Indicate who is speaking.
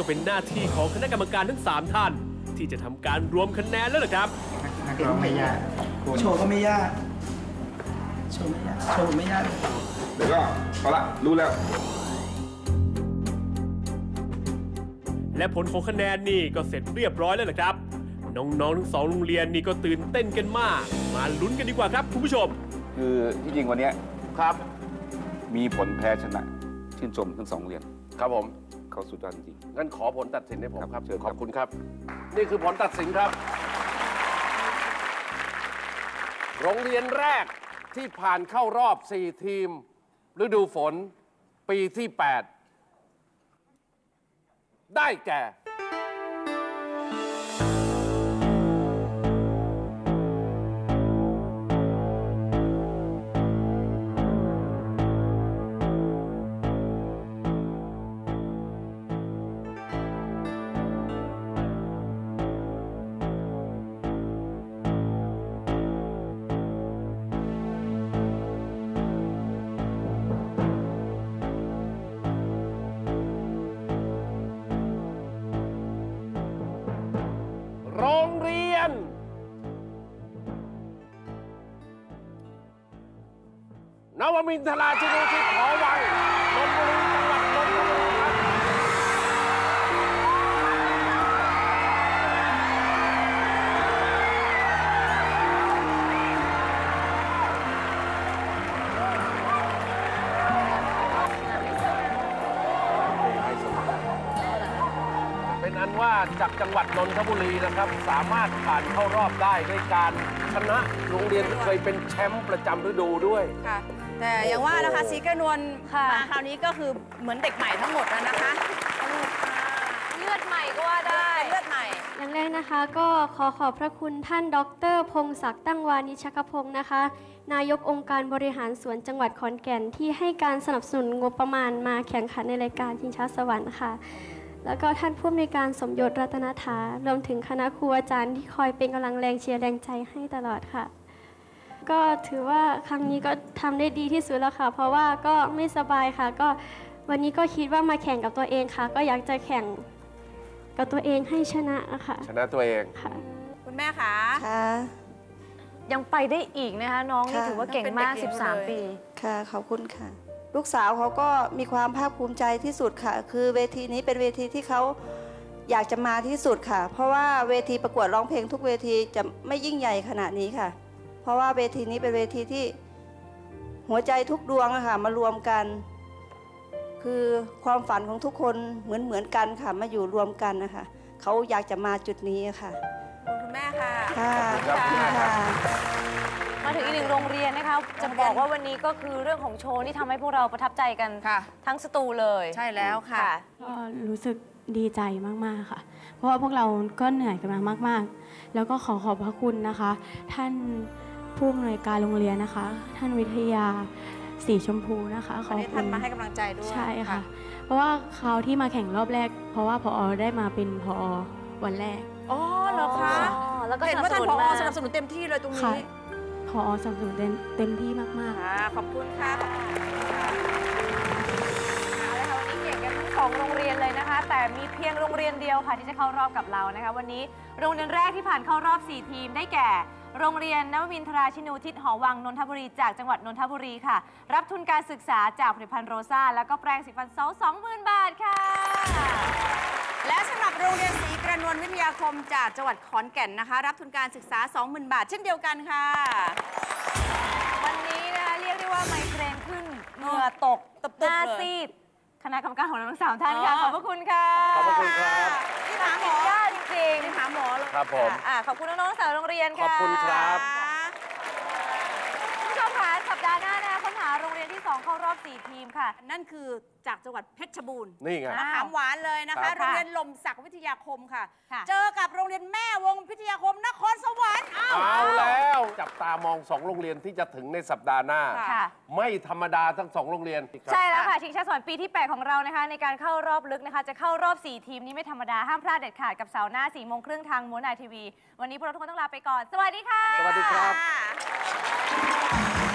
Speaker 1: ก็เป็นหน้าที่ของคณะกรรมการทั้ง 3 ท่าน ที่จะทำการรวมคะแนนแล้วล่ะครับ
Speaker 2: นักร้องไม่ยากคุณ
Speaker 3: โชว์ก็ไม่ยาก โชว์ไม่ยาก โชว์ไม่ยาก
Speaker 2: เดี๋ยวก็เอาละรู้แล้ว
Speaker 1: และผลของคะแนนนี่ก็เสร็จเรียบร้อยแล้วล่ะครับ น้องๆทั้งสองโรงเรียนนี่ก็ตื่นเต้นกันมาก มาลุ้นกันดีกว่าครับคุณผู้ชม
Speaker 4: คือที่จริงวันเนี้ยครับ มีผลแพ้ชนะ ชื่นชมทั้งสองโรงเรียน
Speaker 5: ครับผม
Speaker 4: เขาสุดยอดจริง
Speaker 5: งั้นขอผลตัดสินให้ผม
Speaker 4: ครับ
Speaker 5: ครับ
Speaker 4: เชิญครับ
Speaker 5: ขอบคุณครับ นี่คือผลตัดสินครับ โรงเรียนแรกที่ผ่านเข้ารอบ 4 ทีม ฤดูฝนปีที่ 8 ได้แก่ รงเรียน นวมินทราชินูทิศหอวังนนทบุรี อันว่าจากจังหวัดนนทบุรีนะครับ สามารถผ่านเข้ารอบได้ด้วยการชนะโรงเรียนที่เคยเป็นแชมป์ประจำฤดูด้วย
Speaker 6: ค่ะ แต่อย่างว่านะคะซีกระนวล
Speaker 7: ค่ะ
Speaker 6: มาคราวนี้ก็คือเหมือนเด็กใหม่ทั้งหมดแล้วนะคะ
Speaker 7: เลือดใหม่ก็ว่าได้
Speaker 6: เลือดใหม่
Speaker 8: อย่างแรกนะคะ ก็ขอขอบพระคุณท่านดร พงศักดิ์ตั้งวานิชกพงศ์นะคะ นายกองค์การบริหารส่วนจังหวัดขอนแก่นที่ให้การสนับสนุนงบประมาณมาแข่งขันในรายการชิงช้าสวรรค์ค่ะ แล้วก็ท่านผู้อำนวยการสมยศรัตนถารวมถึงคณะครูอาจารย์ที่คอยเป็นกำลังแรงเชียร์แรงใจให้ตลอดค่ะ ก็ถือว่าครั้งนี้ก็ทำได้ดีที่สุดแล้วค่ะ เพราะว่าก็ไม่สบายค่ะ ก็วันนี้ก็คิดว่ามาแข่งกับตัวเองค่ะ ก็อยากจะแข่งกับตัวเองให้ชนะค่ะ
Speaker 5: ชนะตัวเอง
Speaker 8: ค่ะ
Speaker 6: คุณแม่คะ
Speaker 9: ค่ะ
Speaker 7: ยังไปได้อีกนะคะ น้องนี่
Speaker 9: ค่ะ
Speaker 7: ถือว่าเก่งมาก
Speaker 6: ยังเป็นเด็กอยู่เลย
Speaker 7: 13 ปี
Speaker 9: ค่ะขอบคุณค่ะ ลูกสาวเขาก็มีความภาคภูมิใจที่สุดค่ะ คือเวทีนี้เป็นเวทีที่เขาอยากจะมาที่สุดค่ะ เพราะว่าเวทีประกวดร้องเพลงทุกเวทีจะไม่ยิ่งใหญ่ขนาดนี้ค่ะ เพราะว่าเวทีนี้เป็นเวทีที่หัวใจทุกดวงอะค่ะมารวมกัน คือความฝันของทุกคนเหมือนเหมือนกันค่ะ มาอยู่รวมกันนะคะเขาอยากจะมาจุดนี้ค่ะ
Speaker 6: คุณแม่ค่ะ
Speaker 9: ค่ะ
Speaker 5: ขอบคุณครับ
Speaker 7: มาถึงอีกหนึ่งโรงเรียนนะคะจะบอกว่าวันนี้ก็คือเรื่องของโชว์ที่ทำให้พวกเราประทับใจกัน
Speaker 6: ค่ะ
Speaker 7: ทั้งสตูเลย
Speaker 6: ใช่แล้วค่ะ
Speaker 8: ก็รู้สึกดีใจมาก ๆ ค่ะ เพราะว่าพวกเราก็เหนื่อยกันมามาก ๆ แล้วก็ขอขอบพระคุณนะคะ ท่านผู้อำนวยการโรงเรียนนะคะ ท่านวิทยาสีชมพูนะคะข
Speaker 6: วั
Speaker 8: อนบ
Speaker 6: นี้
Speaker 8: คุ
Speaker 6: ท่าน
Speaker 8: ณ
Speaker 6: มาให้กำลังใจด้วย
Speaker 8: ใช่ค่ะ เพราะว่าคราวที่มาแข่งรอบแรก เพราะว่าพอได้มาเป็นพอวันแรก
Speaker 6: อ๋อเหรอคะ
Speaker 7: อ๋อแล้วก็
Speaker 6: เห็น
Speaker 7: สนับ
Speaker 6: ว่า
Speaker 7: ส
Speaker 6: ท่าน
Speaker 7: นุน
Speaker 6: ผอ
Speaker 7: มา
Speaker 6: สนับสนุนเต็มที่เลยตรง
Speaker 8: ค่ะ
Speaker 6: นี้
Speaker 8: พอสนับสนุนเต็มเต็มที่มากๆ
Speaker 6: ค่ะขอบคุณค่ะ
Speaker 7: เอาละค่ะวันนี้เก่งกันทั้งสองโรงเรียนเลยนะคะ แต่มีเพียงโรงเรียนเดียวค่ะที่จะเข้ารอบกับเรานะคะ วันนี้โรงเรียนแรกที่ผ่านเข้ารอบ 4 ทีมได้แก่ โรงเรียนนวมินทราชินูทิศหอวังนนทบุรีจากจังหวัดนนทบุรีค่ะ รับทุนการศึกษาจากผลิตภัณฑ์โรซ่าแล้วก็แปรงสีฟันเซา20,000 บาทค่ะ
Speaker 6: นวลวิทยาคมจากจังหวัดขอนแก่นนะคะ รับทุนการศึกษา 20,000 บาท เช่นเดียวกันค่ะ
Speaker 7: วันนี้นะคะเรียกได้ว่าไมเกรนขึ้นเหงื่อตก
Speaker 6: ตบๆ
Speaker 7: หน้า
Speaker 6: เลย
Speaker 7: ซีดคณะกรรมการของเราทั้งสามท่านค่ะ
Speaker 6: อ๋อ
Speaker 7: ขอบพระคุณค่ะ
Speaker 5: ขอบพระคุณครับ
Speaker 6: ที่หาหมอ
Speaker 7: ยากจริง
Speaker 6: ที่หาหมอเลย
Speaker 5: ครับผม
Speaker 7: ๆอะขอบคุณน้องๆสาวโรงเรียน
Speaker 5: ขอบ
Speaker 7: ค่ะ
Speaker 5: คุณครับ
Speaker 7: คุณผู้ชมค่ะสัปดาห์หน้านะคะค้นหาโรงเรียนที่ 2 เข้ารอบ 4 ทีมค่ะ
Speaker 6: นั่นคือจากจังหวัดเพชรบูรณ์
Speaker 5: นี่ไง
Speaker 6: มะขามหวานเลยนะ
Speaker 5: ครั
Speaker 6: คะ
Speaker 5: บ
Speaker 6: โรงเรียนลมศักดิ์วิทยาคมค่ะ
Speaker 7: ค่ะ
Speaker 6: เจอกับโรงเรียนแม่วงวิทยาคมนครสวรรค์อ้าว
Speaker 5: เอาแล้ว จับตามองสองโรงเรียนที่จะถึงในสัปดาห์หน้า
Speaker 6: ค่ะ
Speaker 7: ค่ะ
Speaker 5: ไม่ธรรมดาทั้งสองโรงเรียนครับ
Speaker 7: ใช่แล้วค่ะ ชิงช้าสวรรค์ปีที่ 8 ของเรานะคะ ในการเข้ารอบลึกนะคะ จะเข้ารอบ 4 ทีมนี้ไม่ธรรมดา ห้ามพลาดเด็ดขาดกับเสาร์หน้า4โมงครึ่งทางม้วนไอทีวี วันนี้พวกเราทุกคนต้องลาไปก่อน สวัสดีค่ะ
Speaker 5: สวัสดีครับ
Speaker 6: ค่ะ